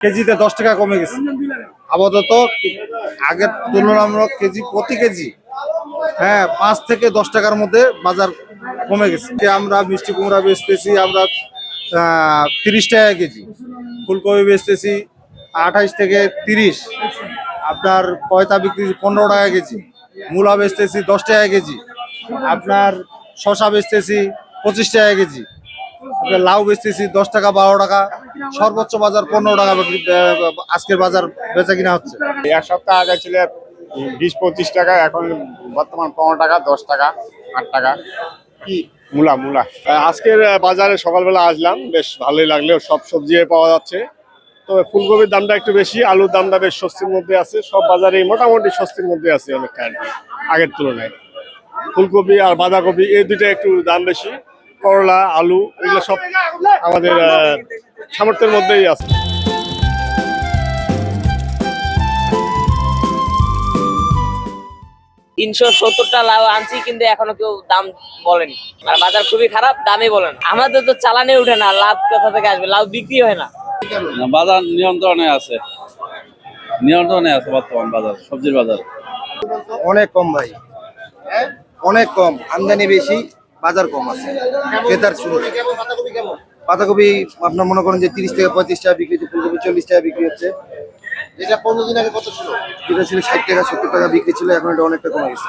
কেজিতে দশ টাকা কমে গেছে। আপাতত আগের তুলনামূলক কেজি প্রতি কেজি হ্যাঁ পাঁচ থেকে দশ টাকার মধ্যে বাজার কমে গেছে। আমরা মিষ্টি কুমড়া বেচতেছি, আমরা তিরিশ টাকা কেজি। ফুলকপি বেচতেছি আঠাইশ থেকে তিরিশ। আপনার পয়তা বিক্রি পনেরো টাকা কেজি। মূলা বেচতেছি দশ টাকা কেজি। আপনার শশা বেচতেছি পঁচিশ টাকা কেজি। লাউ বেচতেছি দশ টাকা বারো টাকা। সর্বোচ্চ বাজার পনেরো টাকা আজকের বাজার বেচা কিনা হচ্ছে? এক সপ্তাহ আগে ছিল বিশ, পঁচিশ টাকা, এখন বর্তমান পনেরো টাকা, দশ টাকা, আট টাকা। কি? মূলা মূলা। আজকের বাজারে সকালবেলা আসলাম, বেশ ভালোই লাগল, সব সবজি পাওয়া যাচ্ছে। তবে ফুলকপির দামটা একটু বেশি, আলুর দামটা বেশ স্বস্তির মধ্যে আছে, সব বাজারে মোটামুটি স্বস্তির মধ্যে আছে অনেকটা আর আগের তুলনায়। ফুলকপি আর বাঁধাকপি, এই দুটো একটু দাম বেশি, করলা, আলু, এগুলো সব আমাদের সামর্থ্যের মধ্যেই আছে। তিনশো সত্তরটা লাউ আনছি কিন্তু এখনও কেউ দাম বলেনি। আর বাজার খুবই খারাপ দামই বলেন। আমাদের তো চালানে উঠে না লাভ কোথা থেকে আসবে? লাউ বিক্রি হয় না। না, বাজার নিয়ন্ত্রণে আছে। নিয়ন্ত্রণে আছে বর্তমান বাজার সবজির বাজার। অনেক কম ভাই। অনেক কম আমদানি বেশি বাজার কম আছে। ক্রেতার শুরু পাতাকপি আপনার মনে করেন যে তিরিশ থেকে পঁয়ত্রিশ টাকা বিক্রি হচ্ছে ফুলকপি চল্লিশ টাকা বিক্রি হচ্ছে। এটা পনেরো দিন আগে কত ছিল? যেটা ছিল ষাট টাকা সত্তর টাকা বিক্রি ছিল এখন এটা অনেকটা কমে গেছে।